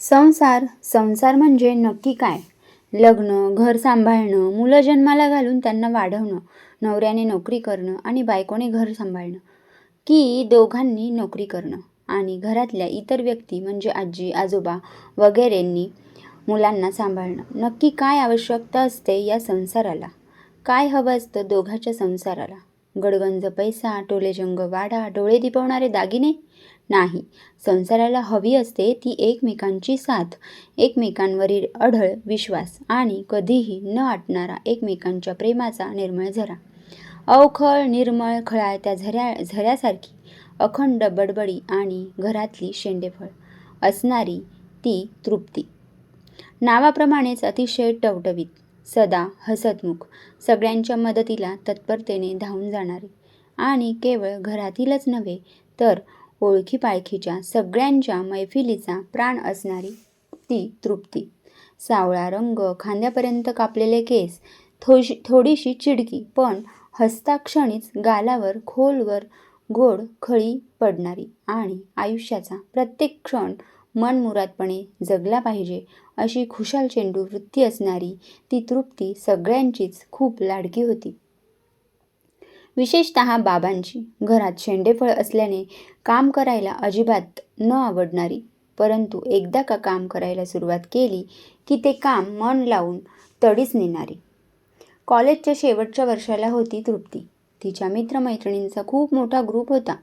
संसार संसार म्हणजे नक्की काय? लग्न घर सांभाळणं मुलं जन्माला घालून त्यांना वाढवणं नवऱ्याने नोकरी करणं आणि बायकोने घर सांभाळणं. की दोघांनी नोकरी करणं आणि घरातल्या इतर व्यक्ती म्हणजे आजी आजोबा वगैरेंनी मुलांना सांभाळणं. नक्की काय आवश्यकता असते या संसाराला? काय हवं असतं दोघाच्या संसाराला? गडगंज पैसा टोलेजंग वाडा डोळे दिपवणारे दागिने? नाही. संसाराला हवी असते ती एकमेकांची साथ एकमेकांवरील अढळ विश्वास आणि कधीही न आटणारा एकमेकांच्या प्रेमाचा निर्मळ झरा. अवखळ निर्मळ खळाळत्या झऱ्या झऱ्यासारखी अखंड बडबडी आणि घरातली शेंडेफळ. असणारी ती तृप्ती. नावाप्रमाणेच अतिशय टवटवीत. सदा हसतमुख. सगळ्यांच्या मदतीला तत्परतेने धावून जाणारी. आणि केवळ घरातीलच नव्हे तर ओळखी पाळखीच्या सगळ्यांच्या मैफिलीचा प्राण असणारी ती तृप्ती. सावळा रंग खांद्यापर्यंत कापलेले केस थोशी थोडीशी चिडकी पण हस्ताक्षणीच गालावर खोलवर गोड खळी पडणारी आणि आयुष्याचा प्रत्येक क्षण मनमुरादपणे जगला पाहिजे अशी खुशाल चेंडू वृत्ती असणारी ती तृप्ती सगळ्यांचीच खूप लाडकी होती. विशेषत बाबांची. घरात शेंडेफळ असल्याने काम करायला अजिबात न आवडणारी परंतु एकदा का काम करायला सुरुवात केली की ते काम मन लावून तडीच नेणारी. कॉलेजच्या शेवटच्या वर्षाला होती तृप्ती. तिच्या मित्रमैत्रिणींचा खूप मोठा ग्रुप होता.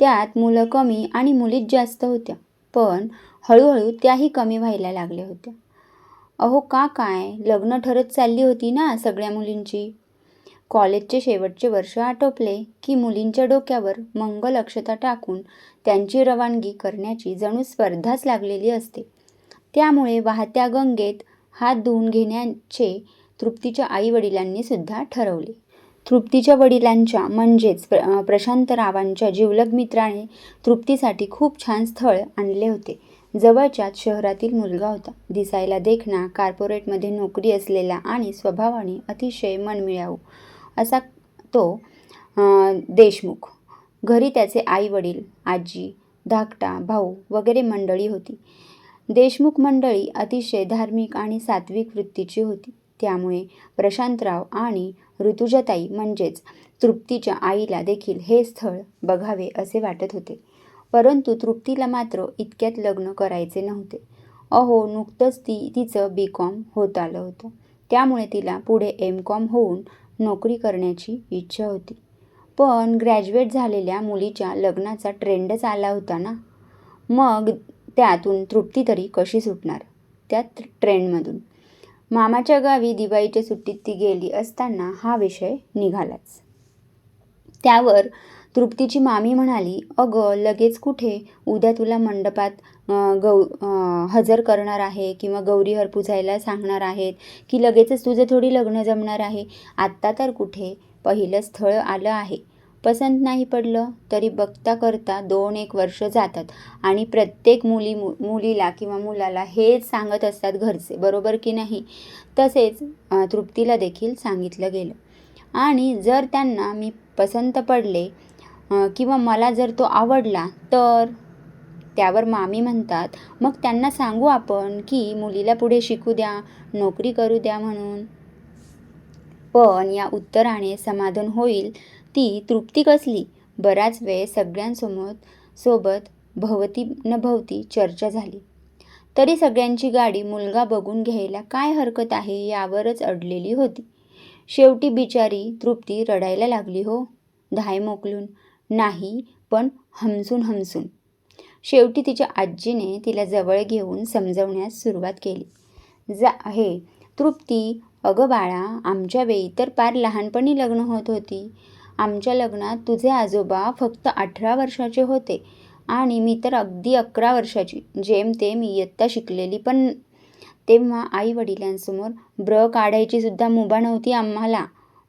त्यात मुलं कमी आणि मुलीच जास्त होत्या. पण हळूहळू त्याही कमी व्हायला लागल्या होत्या. अहो का काय? लग्न ठरत चालली होती ना सगळ्या मुलींची. कॉलेजचे शेवटचे वर्ष आटोपले की मुलींच्या डोक्यावर मंगल अक्षता टाकून त्यांची रवानगी करण्याची जणू स्पर्धाच लागलेली असते. त्यामुळे वाहत्या गंगेत हात धुवून घेण्याचे तृप्तीच्या आईवडिलांनी सुद्धा ठरवले. तृप्तीच्या वडिलांच्या म्हणजेच प्र प्रशांतरावांच्या जिवलग मित्राने तृप्तीसाठी खूप छान स्थळ आणले होते. जवळच्याच शहरातील मुलगा होता. दिसायला देखणा कार्पोरेटमध्ये नोकरी असलेला आणि स्वभावाने अतिशय मनमिळावू असा तो देशमुख. घरी त्याचे आई वडील आजी धाकटा भाऊ वगैरे मंडळी होती. देशमुख मंडळी अतिशय धार्मिक आणि सात्विक वृत्तीची होती. त्यामुळे प्रशांतराव आणि ऋतुजाताई म्हणजेच तृप्तीच्या आईला देखील हे स्थळ बघावे असे वाटत होते. परंतु तृप्तीला मात्र इतक्यात लग्न करायचे नव्हते. अहो नुकतंच ती तिचं बी कॉम होत आलं होतं. त्यामुळे तिला पुढे एम कॉम होऊन नोकरी करण्याची इच्छा होती. पण ग्रॅज्युएट झालेल्या मुलीच्या लग्नाचा ट्रेंडच आला होता ना? मग त्यातून तृप्ती तरी कशी सुटणार? त्या ट्रेंडमधून. मामाच्या गावी दिवाळीच्या सुट्टीत ती गेली असताना हा विषय निघालाच. त्यावर तृप्तीची मामी म्हणाली अगं लगेच कुठे? उद्या तुला मंडपात गौ हजर करणार आहे किंवा गौरीहर पुजायला सांगणार आहेत की लगेचच तुझं थोडी लग्न जमणार आहे. आत्ता तर कुठे? पहिलं स्थळ आलं आहे. पसंत नाही पडलं तरी बघता करता दोन एक वर्ष जातात. आणि प्रत्येक मुली मु मुलीला किंवा मुलाला हेच सांगत असतात घरचे बरोबर की नाही? तसेच तृप्तीला देखील सांगितलं गेलं. आणि जर त्यांना मी पसंत पडले किंवा मला जर तो आवडला तर? त्यावर मामी म्हणतात मग त्यांना सांगू आपण की मुलीला पुढे शिकू द्या नोकरी करू द्या म्हणून. पण या उत्तराने समाधान होईल ती तृप्ती कसली? बराच वेळ सगळ्यांसमोर सोबत भवती न भवती चर्चा झाली. तरी सगळ्यांची गाडी मुलगा बघून घ्यायला काय हरकत आहे यावरच अडलेली होती. शेवटी बिचारी तृप्ती रडायला लागली हो धाय मोकलून. नाही पण हमसून हमसून. शेवटी तिच्या आजीने तिला जवळ घेऊन समजवण्यास सुरुवात केली. जा हे तृप्ती अगं बाळा आमच्या वेळी तर पार लहानपणी लग्न होत होती. आमच्या लग्नात तुझे आजोबा फक्त अठरा वर्षाचे होते आणि मी तर अगदी अकरा वर्षाची. जेमतेम इयत्ता शिकलेली. पण तेव्हा आई वडिलांसमोर ब्र काढायचीसुद्धा मुभा नव्हती आम्हाला.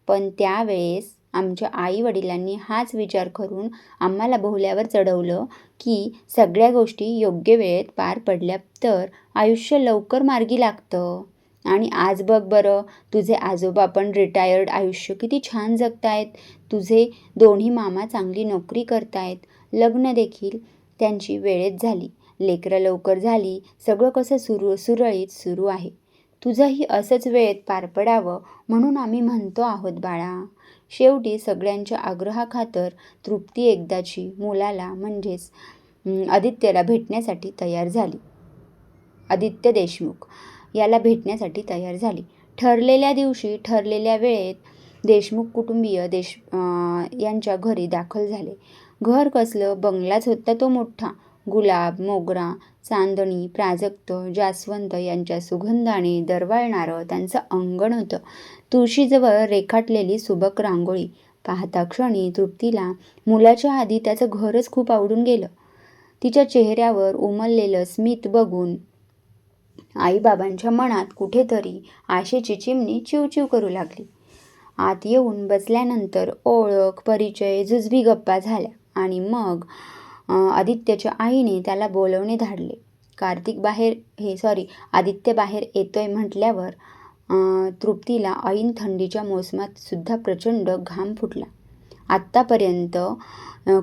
पण त्यावेळेस आमच्या आई वडिलांनी हाच विचार करून आम्हाला बोहल्यावर चढवलं की सगळ्या गोष्टी योग्य वेळेत पार पडल्या तर आयुष्य लवकर मार्गी लागतं. आणि आज बघ बरं तुझे आजोबा पण रिटायर्ड आयुष्य किती छान जगतायत. तुझे दोन्ही मामा चांगली नोकरी करतायत. लग्न देखील त्यांची वेळेत झाली. लेकरं लवकर झाली. सगळं कसं सुरू सुरळीत सुरू आहे. तुझंही असंच वेळेत पार पडावं म्हणून आम्ही म्हणतो आहोत बाळा. शेवटी सगळ्यांच्या आग्रहाखातर तृप्ती एकदाची मुलाला म्हणजेच आदित्यला भेटण्यासाठी तयार झाली. आदित्य देशमुख. याला भेटण्यासाठी तयार झाली. ठरलेल्या दिवशी ठरलेल्या वेळेत देशमुख कुटुंबीय देश यांच्या घरी दाखल झाले. घर कसलं? बंगलाच होता तो मोठा. गुलाब मोगरा चांदणी प्राजक्त जास्वंत यांच्या सुगंधाने दरवळणारं त्यांचं अंगण होतं. तुळशीजवळ रेखाटलेली सुबक रांगोळी. पाहता क्षणी तृप्तीला मुलाच्या आधी त्याचं घरच खूप आवडून गेलं. तिच्या चेहऱ्यावर उमललेलं स्मित बघून आईबाबांच्या मनात कुठेतरी आशेची चिमणी चिवचिव करू लागली. आत येऊन बसल्यानंतर ओळख परिचय जुजबी गप्पा झाल्या आणि मग आदित्यच्या आईने त्याला बोलवणे धाडले. कार्तिक बाहेर हे सॉरी आदित्य बाहेर येतोय म्हटल्यावर तृप्तीला ऐन थंडीच्या मोसमात सुद्धा प्रचंड घाम फुटला. आत्तापर्यंत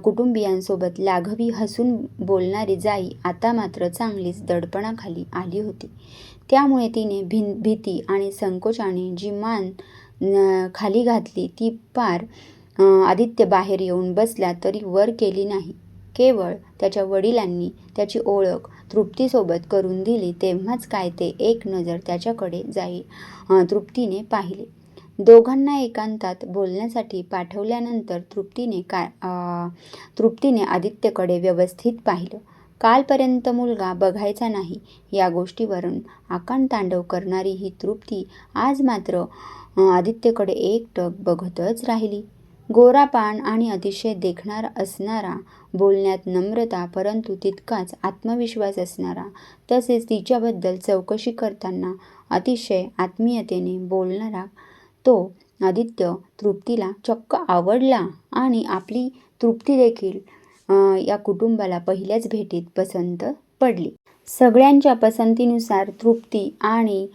कुटुंबियांसोबत लाघवी हसून बोलणारी जाई आता मात्र चांगलीच दडपणाखाली आली होती. त्यामुळे तिने भिन भीती आणि संकोचाने जी मान खाली घातली. ती पार आदित्य बाहेर येऊन बसला तरी वर केली नाही. केवळ त्याच्या वडिलांनी त्याची ओळख तृप्तीसोबत करून दिली तेव्हाच काय ते एक नजर त्याच्याकडे जाई तृप्तीने पाहिले. दोघांना एकांतात बोलण्यासाठी पाठवल्यानंतर तृप्तीने काय तृप्तीने आदित्यकडे व्यवस्थित पाहिलं. कालपर्यंत मुलगा बघायचा नाही या गोष्टीवरून आकांतांडव करणारी ही तृप्ती आज मात्र आदित्यकडे एकटक बघतच राहिली. गोरापान आणि अतिशय देखणारा असणारा बोलण्यात नम्रता परंतु तितकाच आत्मविश्वास असणारा तसेच तिच्याबद्दल चौकशी करताना अतिशय आत्मीयतेने बोलणारा तो आदित्य तृप्तीला चक्क आवडला आणि आपली तृप्ती देखील या कुटुंबाला पहिल्याच भेटीत पसंत पडली. सगळ्यांच्या पसंतीनुसार तृप्ती आणि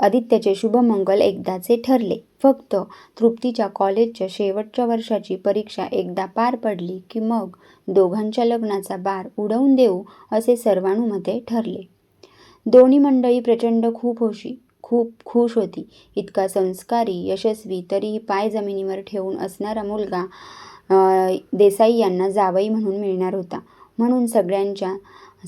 आदित्यचे शुभमंगल एकदाचे ठरले. फक्त तृप्तीच्या कॉलेजच्या शेवटच्या वर्षाची परीक्षा एकदा पार पडली की मग दोघांच्या लग्नाचा बार उडवून देऊ असे सर्वानुमते ठरले. दोन्ही मंडळी प्रचंड खूप होशी. खूप खुश होती. इतका संस्कारी यशस्वी तरीही पाय जमिनीवर ठेवून असणारा मुलगा देसाई यांना जावई म्हणून मिळणार होता. म्हणून सगळ्यांच्या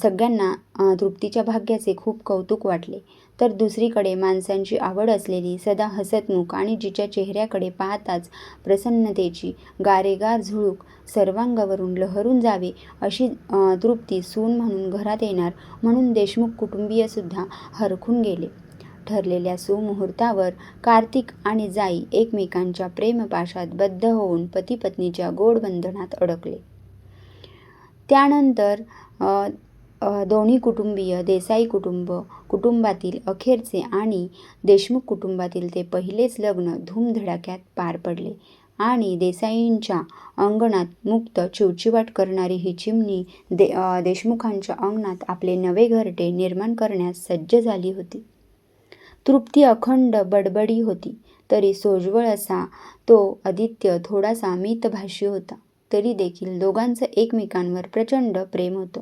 सगळ्यांना तृप्तीच्या भाग्याचे खूप कौतुक वाटले. तर दुसरीकडे माणसांची आवड असलेली सदा हसतमुख आणि जिच्या चेहऱ्याकडे पाहताच प्रसन्नतेची गारेगार झुळूक सर्वांगावरून लहरून जावे अशी तृप्ती सून म्हणून घरात येणार म्हणून देशमुख कुटुंबीयसुद्धा हरखून गेले. ठरलेल्या सुमुहूर्तावर कार्तिक आणि जाई एकमेकांच्या प्रेमपाशात बद्ध होऊन पतीपत्नीच्या गोड बंधनात अडकले. त्यानंतर दोन्ही कुटुंबीय देसाई कुटुंब कुटुंबातील अखेरचे आणि देशमुख कुटुंबातील ते पहिलेच लग्न धूमधडाक्यात पार पडले आणि देसाईंच्या अंगणात मुक्त चिवचिवाट करणारी ही चिमणी दे देशमुखांच्या अंगणात आपले नवे घरटे निर्माण करण्यास सज्ज झाली होती. तृप्ती अखंड बडबडी होती. तरी सोज्वळ असा तो आदित्य थोडासा मितभाषी होता. तरी देखील दोघांचं एकमेकांवर प्रचंड प्रेम होतं.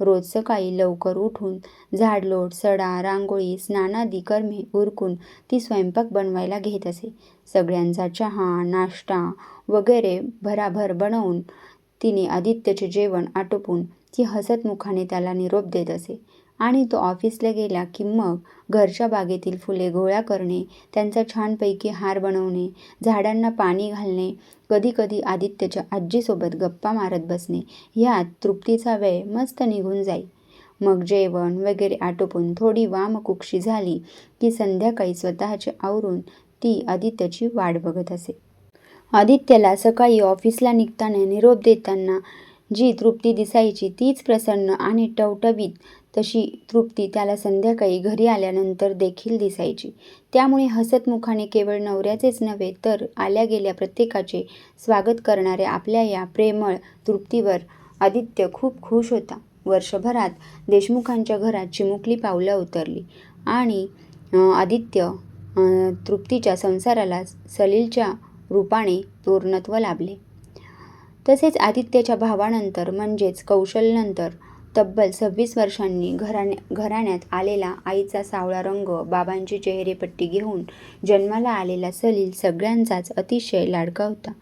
रोज सकाळी लवकर उठून झाडलोट सडा रांगोळी स्नानादी कर्मे उरकून ती स्वयंपाक बनवायला घेत असे. सगळ्यांचा चहा नाश्ता वगैरे भराभर बनवून तिने आदित्यचे जेवण आटोपून ती हसतमुखाने त्याला निरोप देत असे. आणि तो ऑफिसला गेला की मग घरच्या बागेतील फुले गोळा करणे त्यांचा छानपैकी हार बनवणे झाडांना पाणी घालणे कधीकधी आदित्यच्या आजीसोबत गप्पा मारत बसणे ह्यात तृप्तीचा वेळ मस्त निघून जाई. मग जेवण वगैरे आटोपून थोडी वामकुक्षी झाली की संध्याकाळी स्वतःचे आवरून ती आदित्यची वाट बघत असे. आदित्यला सकाळी ऑफिसला निघताना निरोप देताना जी तृप्ती दिसायची तीच प्रसन्न आणि टवटवीत तशी तृप्ती त्याला संध्याकाळी घरी आल्यानंतर देखील दिसायची. त्यामुळे हसतमुखाने केवळ नवऱ्याचेच नव्हे तर आल्या गेल्या प्रत्येकाचे स्वागत करणाऱ्या आपल्या या प्रेमळ तृप्तीवर आदित्य खूप खुश होता. वर्षभरात देशमुखांच्या घरात चिमुकली पावलं उतरली आणि आदित्य तृप्तीच्या संसाराला सलीलच्या रूपाने पूर्णत्व लाभले. तसेच आदित्यच्या भावानंतर म्हणजेच कौशलनंतर तब्बल सव्वीस वर्षांनी घराण्या घराण्यात आलेला आईचा सावळा रंग बाबांची चेहरेपट्टी घेऊन जन्माला आलेला सलील सगळ्यांचाच अतिशय लाडका होता.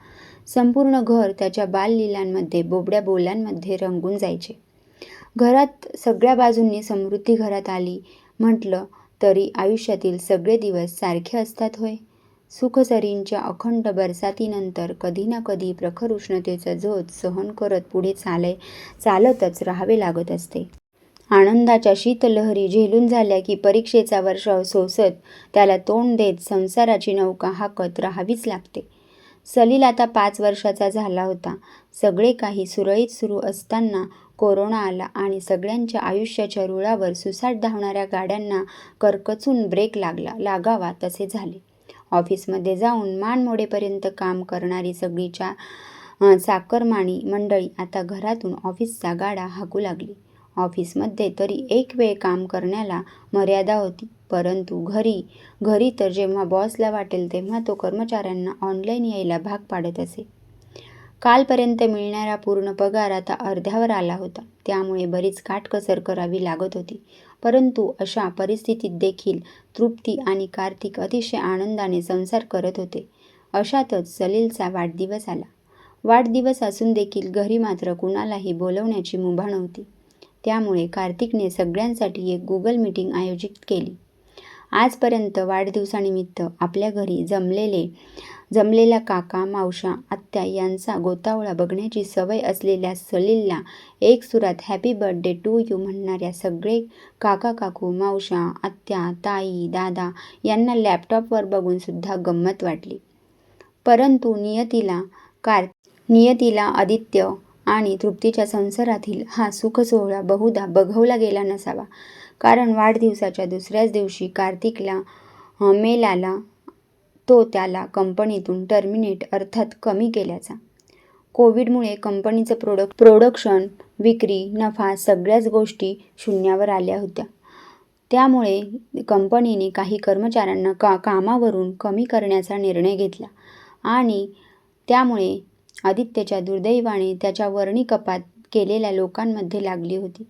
संपूर्ण घर त्याच्या बाललीलांमध्ये बोबड्या बोलांमध्ये रंगून जायचे. घरात सगळ्या बाजूंनी समृद्धी घरात आली. म्हटलं तरी आयुष्यातील सगळे दिवस सारखे असतात होय. सुखसरींच्या अखंड बरसातीनंतर कधी ना कधी प्रखर उष्णतेचा झोत सहन करत पुढे चाले चालतच राहावे लागत असते. आनंदाच्या शीतलहरी झेलून झाल्या की परीक्षेचा वर्षाव सोसत त्याला तोंड देत संसाराची नौका हाकत राहावीच लागते. सलील आता पाच वर्षाचा झाला होता. सगळे काही सुरळीत सुरू असताना कोरोना आला आणि सगळ्यांच्या आयुष्याच्या रुळावर सुसाट धावणाऱ्या गाड्यांना करकचून ब्रेक लागला लागावा तसे झाले. ऑफिसमध्ये जाऊन मान मोडेपर्यंत काम करणारी सगळीच्या अं, चाकरमानी मंडळी आता घरातून ऑफिसचा गाडा हाकू लागली. ऑफिसमध्ये तरी एक वेळ काम करण्याला मर्यादा होती परंतु घरी घरी तर जेव्हा बॉसला वाटेल तेव्हा तो कर्मचाऱ्यांना ऑनलाईन यायला भाग पाडत असे. कालपर्यंत मिळणारा पूर्ण पगार आता अर्ध्यावर आला होता. त्यामुळे बरीच काटकसर करावी लागत होती. परंतु अशा परिस्थितीत देखील तृप्ती आणि कार्तिक अतिशय आनंदाने संसार करत होते. अशातच सलीलचा वाढदिवस आला. वाढदिवस असून देखील घरी मात्र कुणालाही बोलवण्याची मुभा नव्हती. त्यामुळे कार्तिकने सगळ्यांसाठी एक गुगल मीटिंग आयोजित केली. आजपर्यंत वाढदिवसानिमित्त आपल्या घरी जमलेले जमलेल्या काका मावशा आत्या यांचा गोतावळा बघण्याची सवय असलेल्या सलीलला एक सुरात हॅपी बर्थडे टू यू म्हणणाऱ्या सगळे काका काकू मावशा आत्या ताई दादा यांना लॅपटॉपवर बघून सुद्धा गंमत वाटली. परंतु नियतीला कार नियतीला आदित्य आणि तृप्तीच्या संसारातील हा सुखसोहळा बहुधा बघवला गेला नसावा. कारण वाढदिवसाच्या दुसऱ्याच दिवशी कार्तिकला मेलाला मेल आला तो त्याला कंपनीतून टर्मिनेट अर्थात कमी केल्याचा. कोविडमुळे कंपनीचं प्रोडक्ट प्रोडक्शन विक्री नफा सगळ्याच गोष्टी शून्यावर आल्या होत्या. त्यामुळे कंपनीने काही कर्मचाऱ्यांना का कामावरून कमी करण्याचा निर्णय घेतला आणि त्यामुळे आदित्यच्या दुर्दैवाने त्याच्या वर्णी कपात केलेल्या लोकांमध्ये लागली होती.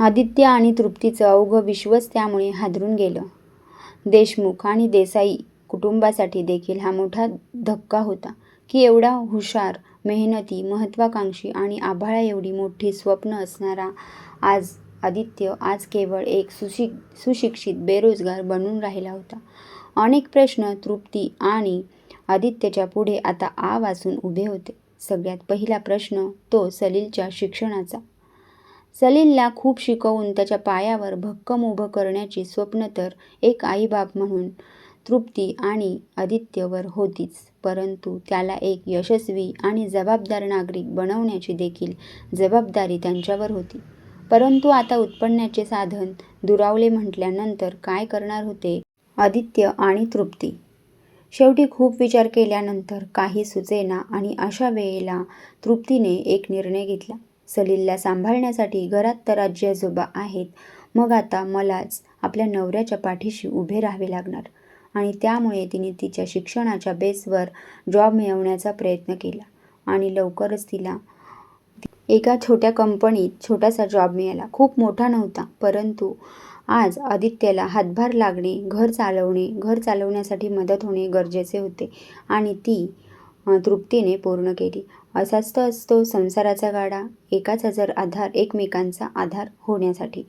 आदित्य आणि तृप्तीचं अवघं विश्वच त्यामुळे हादरून गेलं. देशमुख आणि देसाई कुटुंबासाठी देखील हा मोठा धक्का होता की एवढा हुशार मेहनती महत्त्वाकांक्षी आणि आभाळा एवढी मोठी स्वप्न असणारा आज आदित्य आज केवळ एक सुशिक सुशिक्षित बेरोजगार बनून राहिला होता. अनेक प्रश्न तृप्ती आणि आदित्यच्या पुढे आता आ वाचून उभे होते. सगळ्यात पहिला प्रश्न तो सलीलच्या शिक्षणाचा. सलीलला खूप शिकवून त्याच्या पायावर भक्कम उभं करण्याची स्वप्न तर एक आईबाप म्हणून तृप्ती आणि आदित्यवर होतीच. परंतु त्याला एक यशस्वी आणि जबाबदार नागरिक बनवण्याची देखील जबाबदारी त्यांच्यावर होती. परंतु आता उत्पन्नाचे साधन दुरावले म्हटल्यानंतर काय करणार होते आदित्य आणि तृप्ती? शेवटी खूप विचार केल्यानंतर काही सुचेना आणि अशा वेळेला तृप्तीने एक निर्णय घेतला. सलीलला सांभाळण्यासाठी घरात तर आजी आजोबा आहेत. मग आता मलाच आपल्या नवऱ्याच्या पाठीशी उभे राहावे लागणार. आणि त्यामुळे तिने तिच्या शिक्षणाच्या बेसवर जॉब मिळवण्याचा प्रयत्न केला. आणि लवकरच तिला एका छोट्या कंपनीत छोटासा जॉब मिळाला. खूप मोठा नव्हता परंतु आज आदित्यला हातभार लागणे घर चालवणे घर चालवण्यासाठी मदत होणे गरजेचे होते. आणि ती तृप्तीने पूर्ण केली. असाच तर असतो संसाराचा गाडा एकाचा जर आधार एकमेकांचा आधार होण्यासाठी.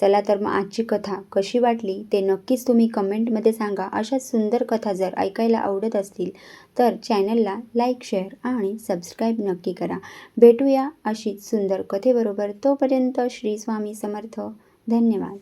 चला तर मग आजची कथा कशी वाटली ते नक्कीच तुम्ही कमेंटमध्ये सांगा. अशा सुंदर कथा जर ऐकायला आवडत असतील तर चॅनलला लाईक शेअर आणि सबस्क्राईब नक्की करा. भेटूया अशीच सुंदर कथेबरोबर. तोपर्यंत श्री स्वामी समर्थ. धन्यवाद.